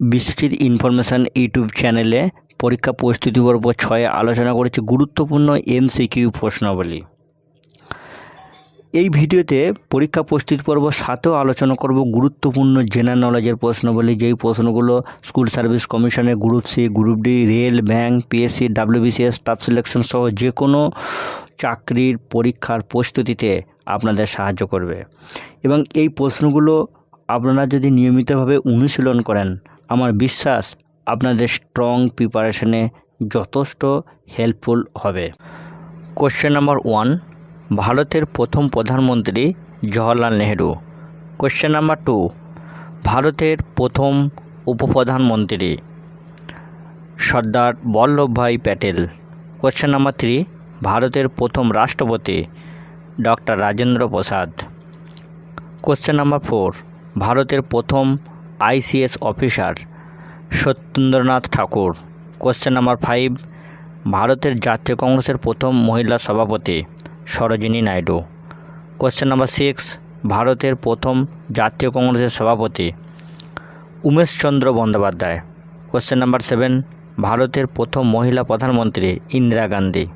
Biswajit information YouTube চ্যানেলে পরীক্ষা প্রস্তুতি পর্ব ছয়ে আলোচনা করেছি গুরুত্বপূর্ণ এমসিকিউ প্রশ্নাবলী। এই ভিডিওতে পরীক্ষা প্রস্তুতি পর্ব সাথেও আলোচনা করব গুরুত্বপূর্ণ জেনারেল নলেজের প্রশ্নাবলী, যেই প্রশ্নগুলো স্কুল সার্ভিস কমিশনের group C group D rail bank PSC WBCS staff selection সহ যে কোনো চাকরির পরীক্ষার প্রস্তুতিতে আপনাদের সাহায্য করবে। এবং এই প্রশ্নগুলো আপনারা যদি নিয়মিতভাবে অনুশীলন করেন আমার বিশ্বাস আপনাদের স্ট্রং প্রিপারেশনে যথেষ্ট হেল্পফুল হবে। কোশ্চেন নাম্বার ওয়ান ভারতের প্রথম প্রধানমন্ত্রী Jawaharlal Nehru. Question number two ভারতের প্রথম উপপ্রধানমন্ত্রী Sardar Vallabhbhai Patel. Question number three ভারতের প্রথম রাষ্ট্রপতি doctor Rajendra Prasad. Question number four ভারতের প্রথম ICS officer Satyendranath Tagore. Question number five ভারতের জাতীয় কংগ্রেসের প্রথম মহিলা সভাপতি Sarojini Naidu. Question number six ভারতের প্রথম জাতীয় কংগ্রেসের সভাপতি Umeshchandra Bandyopadhyay. Question number seven ভারতের প্রথম মহিলা প্রধানমন্ত্রী Indira Gandhi.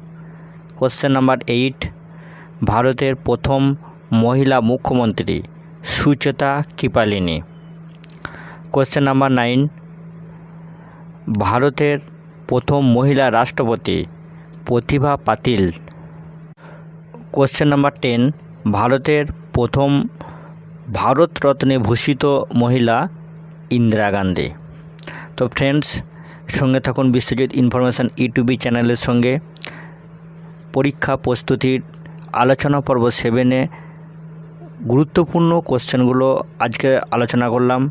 Question number eight ভারতের প্রথম মহিলা মুখ্যমন্ত্রী Sucheta Kripalani. Question number nine ভারতের প্রথম মহিলা রাষ্ট্রপতি প্রতিভা পাতিল। কোশ্চেন নাম্বার টেন ভারতের প্রথম ভারতরত্নে ভূষিত মহিলা ইন্দিরা গান্ধী। তো ফ্রেন্ডস সঙ্গে থাকুন বিশ্বজিৎ ইনফরমেশান ইউটিউবি চ্যানেলের সঙ্গে। পরীক্ষা প্রস্তুতির আলোচনা পর্ব সেভেনে গুরুত্বপূর্ণ কোশ্চেনগুলো আজকে আলোচনা করলাম।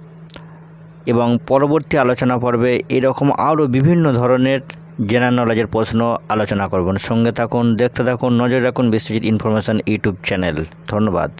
এবং পরবর্তী আলোচনা পর্বে এরকম আরও বিভিন্ন ধরনের জেনারেল নলেজের প্রশ্ন আলোচনা করবেন সঙ্গে থাকুন, দেখতে থাকুন, নজর রাখুন বিশ্বজিৎ ইনফরমেশান ইউটিউব চ্যানেল। ধন্যবাদ।